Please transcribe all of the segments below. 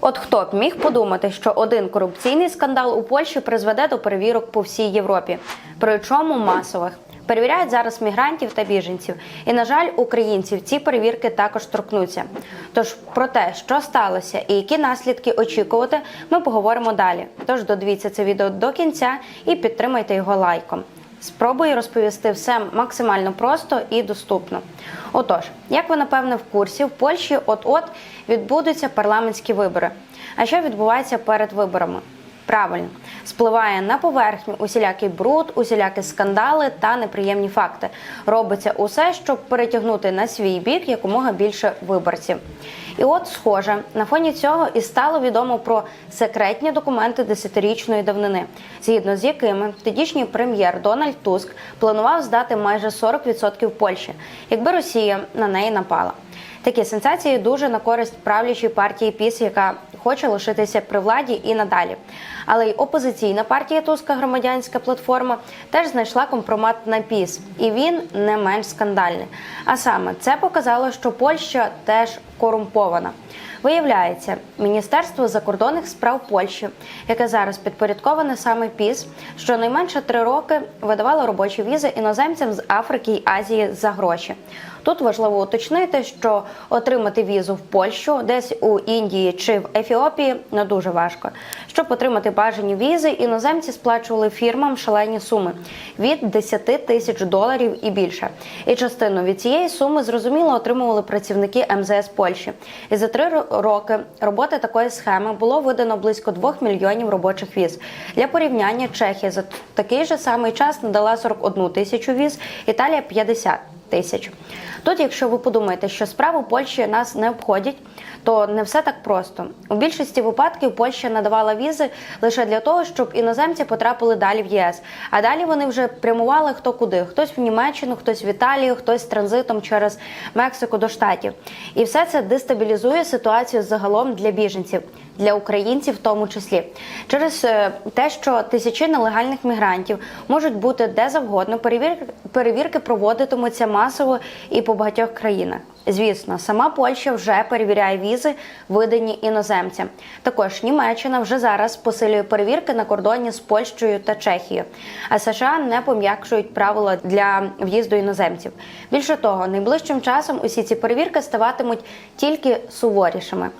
От хто б міг подумати, що один корупційний скандал у Польщі призведе до перевірок по всій Європі, причому масових. Перевіряють зараз мігрантів та біженців. І, на жаль, українців ці перевірки також торкнуться. Тож про те, що сталося і які наслідки очікувати, ми поговоримо далі. Тож додивіться це відео до кінця і підтримайте його лайком. Спробую розповісти все максимально просто і доступно. Отож, як ви напевне в курсі, в Польщі от-от відбудуться парламентські вибори. А що відбувається перед виборами? Правильно, спливає на поверхню усілякий бруд, усілякі скандали та неприємні факти. Робиться усе, щоб перетягнути на свій бік якомога більше виборців. І от, схоже, на фоні цього і стало відомо про секретні документи десятирічної давнини, згідно з якими тодішній прем'єр Дональд Туск планував здати майже 40% Польщі, якби Росія на неї напала. Такі сенсації дуже на користь правлячої партії ПІС, яка хоче лишитися при владі і надалі. Але й опозиційна партія Туска громадянська платформа теж знайшла компромат на ПІС, і він не менш скандальний. А саме це показало, що Польща теж корумпована. Виявляється, Міністерство закордонних справ Польщі, яке зараз підпорядковане саме ПІС, щонайменше три роки видавало робочі візи іноземцям з Африки й Азії за гроші. Тут важливо уточнити, що отримати візу в Польщу, десь у Індії чи в Ефіопії не дуже важко. Щоб отримати бажані візи, іноземці сплачували фірмам шалені суми від 10 тисяч доларів і більше. І частину від цієї суми зрозуміло отримували працівники МЗС Польщі. І за три роки роботи такої схеми було видано близько 2 мільйонів робочих віз. Для порівняння Чехія за такий же самий час надала 41 тисячу віз, Італія 50 тисяч. Тут, якщо ви подумаєте, що справи Польщі нас не обходять, то не все так просто. У більшості випадків Польща надавала візи лише для того, щоб іноземці потрапили далі в ЄС. А далі вони вже прямували хто куди: хтось в Німеччину, хтось в Італію, хтось транзитом через Мексику до штатів. І все це дестабілізує ситуацію загалом для біженців, для українців в тому числі, через е, те, що тисячі нелегальних мігрантів можуть бути де завгодно. Перевірки, перевірки проводитимуться масово і по багатьох країнах. Звісно, сама Польща вже перевіряє візи, видані іноземцям. Також Німеччина вже зараз посилює перевірки на кордоні з Польщею та Чехією. А США не пом'якшують правила для в'їзду іноземців. Більше того, найближчим часом усі ці перевірки ставатимуть тільки суворішими.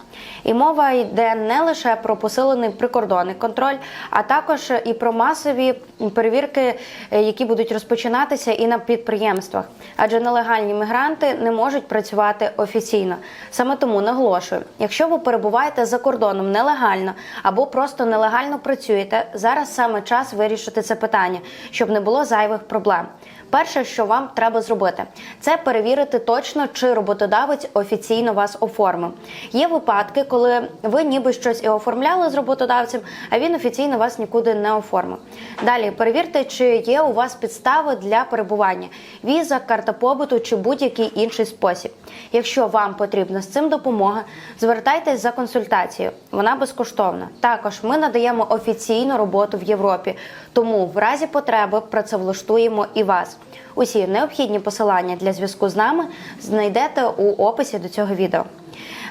І мова йде не лише про посилений прикордонний контроль, а також і про масові перевірки, е, які будуть розпочинатися і на підприємствах, адже нелегальні мігранти не можуть працювати офіційно. Саме тому наголошую: якщо ви перебуваєте за кордоном нелегально або просто нелегально працюєте, зараз саме час вирішити це питання, щоб не було зайвих проблем. Перше, що вам треба зробити, це перевірити точно, чи роботодавець офіційно вас оформив. Є випадки, коли ви ніби щось і оформляли з роботодавцем, а він офіційно вас нікуди не оформив. Далі перевірте, чи є у вас підстави для перебування: віза, карта побуту чи будь-який інший спосіб. Якщо вам потрібна з цим допомога, звертайтесь за консультацією. Вона безкоштовна. Також ми надаємо офіційну роботу в Європі, тому в разі потреби працевлаштуємо і вас. Усі необхідні посилання для зв'язку з нами знайдете у описі до цього відео.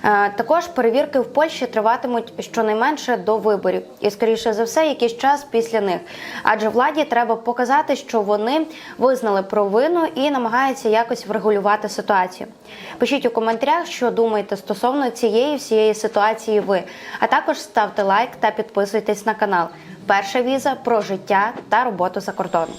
Е, Також перевірки в Польщі триватимуть щонайменше до виборів, і скоріше за все, якийсь час після них. Адже владі треба показати, що вони визнали провину і намагаються якось врегулювати ситуацію. Пишіть у коментарях, що думаєте стосовно цієї всієї ситуації. Ви а також ставте лайк та підписуйтесь на канал. Перша віза про життя та роботу за кордоном.